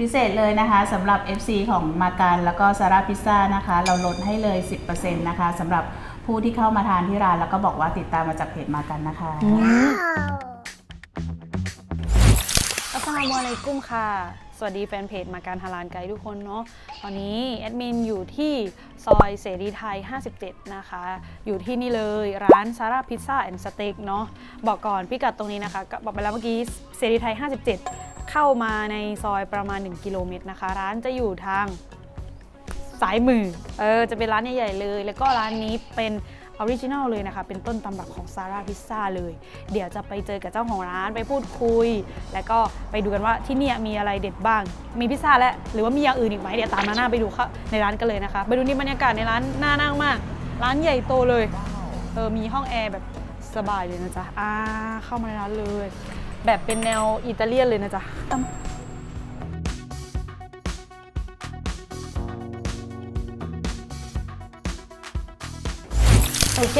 พิเศษเลยนะคะสำหรับ FC ของมาการแล้วก็ซาร่าพิซซ่านะคะ เราลดให้เลย 10%นะคะสำหรับผู้ที่เข้ามาทานที่ร้านแล้วก็บอกว่าติดตามมาจากเพจมากันนะคะ อัสสลามุอะลัยกุมค่ะ สวัสดีแฟนเพจมาการฮาลานไกด์ทุกคนเนาะ ตอนนี้แอดมินอยู่ที่ซอยเสรีไทย 57 นะคะ อยู่ที่นี่เลยร้านซาร่าพิซซ่าแอนด์สเต็กเนาะ บอกก่อนพิกัดตรงนี้นะคะ ก็บอกไปแล้วเมื่อกี้เสรีไทย 57 เข้ามาในซอยประมาณ 1 กิโลเมตรนะคะ ร้านจะอยู่ทางซ้ายมือ เออ จะเป็นร้านใหญ่ๆเลย แล้วก็ร้านนี้เป็นออริจินัลเลยนะคะ เป็นต้นตำรับของซาร่าพิซซ่าเลย เดี๋ยวจะไปเจอกับเจ้าของร้านไปพูดคุย แล้วก็ไปดูกันว่าที่นี่มีอะไรเด็ดบ้าง มีพิซซ่าและหรือว่ามีอย่างอื่นอีกไหมเดี๋ยวตามมาหน้าไปดูข้าในร้านกันเลยนะคะ ไปดูนี่บรรยากาศในร้านน่านั่งมาก ร้านใหญ่โตเลย เออ มีห้องแอร์แบบสบายเลยนะจ๊ะ อ่า เข้ามาในร้านเลย แบบเป็นแนวอิตาเลียนเลยนะจ๊ะตามมาโอเค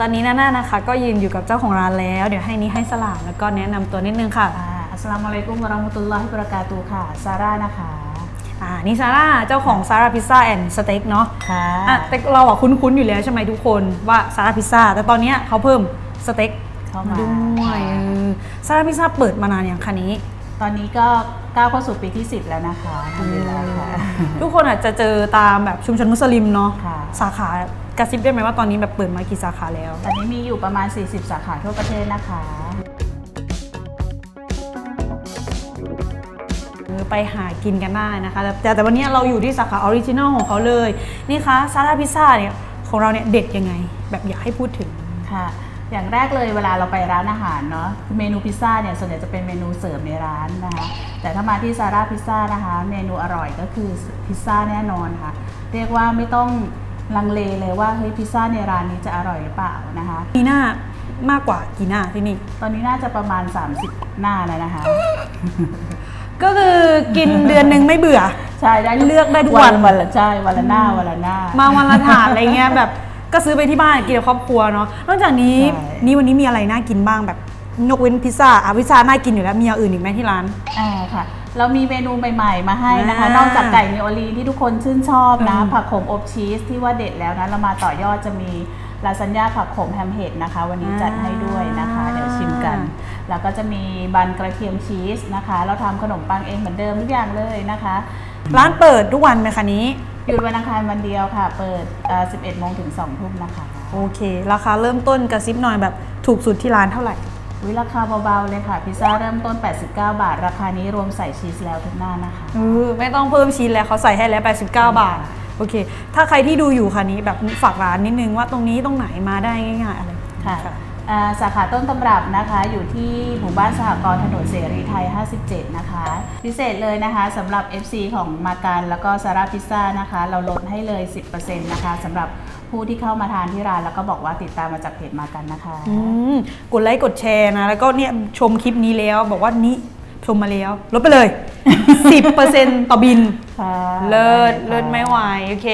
ตอนนี้น่าๆนะคะ ก็ยืนอยู่กับเจ้าของร้านแล้ว เดี๋ยวให้นี้ให้สลามแล้วก็แนะนำตัวนิดนึงค่ะอ่าอัสสลามุอะลัยกุมวะเราะห์มะตุลลอฮิวะบะเราะกาตุฮ์ค่ะ ซาร่านะคะ อ่านี่ซาร่าเจ้าของซาร่าพิซซ่าแอนด์สเต็กเนาะค่ะ อะแต่เราอะคุ้นๆอยู่แล้วใช่ไหมทุกคนว่าซาร่าพิซซ่าแต่ตอนเนี้ยเขาเพิ่มสเต็ก เข้ามาด้วยเออซาร่าพิซซ่าเปิดมานานอย่างคันนี้ ตอนนี้ก็ก้าวเข้าสู่ปีที่ 10 แล้วนะคะทำเวลาค่ะทุกคนอาจจะเจอตามแบบชุมชนมุสลิมเนาะค่ะสาขากระซิบได้ไหมว่าตอนนี้แบบเปิดมากี่สาขาแล้ว ตอนนี้มีอยู่ประมาณ 40 สาขาทั่วประเทศนะคะเออไปหากินกันได้นะคะแต่แต่แต่วันนี้เราอยู่ที่สาขาออริจินอลของเขาเลย นี่คะซาร่าพิซซ่าเนี่ยของเราเนี่ยเด็ดยังไง แบบอยากให้พูดถึงค่ะ อย่างแรกเลยเวลาเราไปร้านอาหารเนาะเมนูพิซซ่าเนี่ยส่วนใหญ่จะเป็นเมนูเสริมในร้านนะคะแต่ถ้ามาที่ซาร่าพิซซ่านะคะเมนูอร่อยก็คือพิซซ่าแน่นอนค่ะ เรียกว่าไม่ต้องลังเลเลยว่าเฮ้ยพิซซ่าในร้านนี้จะอร่อยหรือเปล่านะคะมีหน้ามากกว่ากี่หน้าที่นี่ ตอนนี้น่าจะประมาณ 30 หน้าแล้วนะคะ ก็คือกินเดือนหนึ่งไม่เบื่อ ใช่ได้เลือกได้ทุกวันวันละใช่วันละหน้าวันละหน้า มาวันละถาดอะไรเงี้ยแบบ ก็ซื้อไปที่บ้านกินกับครอบครัวเนาะนอกจากนี้ใช่ นี่วันนี้มีอะไรน่ากินบ้างแบบยกเว้นพิซซ่าอะพิซซ่าน่ากินอยู่แล้วมีอย่างอื่นอีกไหมที่ร้าน อ่าค่ะ เรามีเมนูใหม่ๆ มาให้นะคะ อ่านอกจากไก่นิโอลีนที่ทุกคนชื่นชอบนะ อืม ผักขมอบชีสที่ว่าเด็ดแล้วนะ เรามาต่อยอดจะมีลาซานญ่าผักขมแฮมเห็ดนะคะ วันนี้จัดให้ด้วยนะคะ เดี๋ยวชิมกัน แล้วก็จะมีบันกระเทียมชีสนะคะ เราทำขนมปังเองเหมือนเดิมทุกอย่างเลยนะคะ ร้านเปิดทุกวันไหมคะนี้ หยุดวันอังคารวันเดียวค่ะ เปิดเอ่อ11โมงถึง2ทุ่มนะคะโอเค ราคาเริ่มต้นกระซิบหน่อยแบบถูกสุดที่ร้านเท่าไหร่ วิราคาเบาๆเลยค่ะ พิซซ่าเริ่มต้น 89 บาท ราคานี้รวมใส่ชีสแล้วทุกหน้านะคะ เออไม่ต้องเพิ่มชิ้นแล้วเขาใส่ให้แล้ว 89 บาท โอเค ถ้าใครที่ดูอยู่ค่ะนี้แบบฝากร้านนิดนึงว่าตรงนี้ตรงไหนมาได้ง่าย ๆ อะไร ค่ะอ่า สาขาต้นตำรับนะคะ อยู่ที่หมู่บ้านสหกรณ์ถนนเสรีไทย 57 นะคะ พิเศษเลยนะคะสำหรับ FC ของมาการแล้วก็ซาร่าพิซซ่านะคะ เราลดให้เลย 10%นะคะสำหรับผู้ที่เข้ามาทานที่ร้านแล้วก็บอกว่าติดตามมาจากเพจมากันนะคะอืมกดไลค์กดแชร์นะ แล้วก็เนี่ยชมคลิปนี้แล้วบอกว่านี้ชมมาแล้วลดไปเลย 10%ต่อบิน ค่ะ เลิศ เลิศไม่ไหว โอเค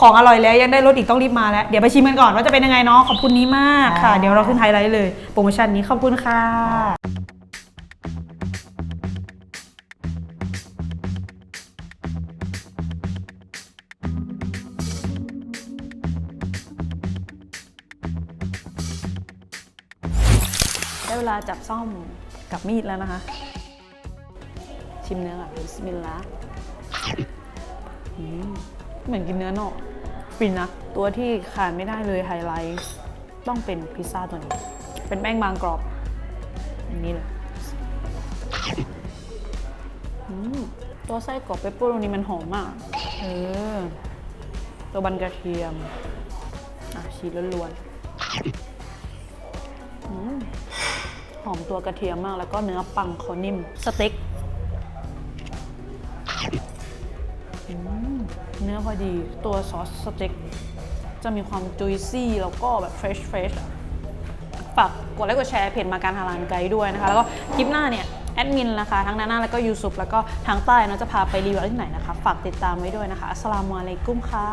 ของอร่อยแล้วยังได้ลดอีกต้องรีบมาแล้ว เดี๋ยวไปชิมกันก่อนว่าจะเป็นยังไงเนาะขอบคุณนี้มากค่ะ เดี๋ยวเราขึ้นไฮไลท์เลย โปรโมชั่นนี้ขอบคุณค่ะได้เวลาจับซ่อมกับมีดแล้วนะคะ ชิมเนื้อก่อนบิสมิลลาห์อืม เหมือนกินเนื้อเนอะฟินนะ ตัวที่ขาดไม่ได้เลยไฮไลท์ต้องเป็นพิซซ่าตัวนี้ เป็นแป้งบางกรอบอย่างนี้เลยตัวไส้กรอบเปปเปอโรนีมันหอมมากเออตัวบันกระเทียม อะชีสล้วนๆหอมตัวกระเทียมมากแล้วก็เนื้อปังเขานิ่ม สเต็ก เนื้อพอดีตัวซอสสเต็กจะมีความจุยซี่แล้วก็แบบเฟรชเฟรชฝากกดไลค์กดแชร์เพจมาการฮารานไกด์ด้วยนะคะ แล้วก็คลิปหน้าเนี่ยแอดมินนะคะ ทั้งนาน่าแล้วก็ยูซุปแล้วก็ทางใต้เนาะจะพาไปรีวิวที่ไหนนะคะ ฝากติดตามไว้ด้วยนะคะอัสสลามุอะลัยกุมค่ะ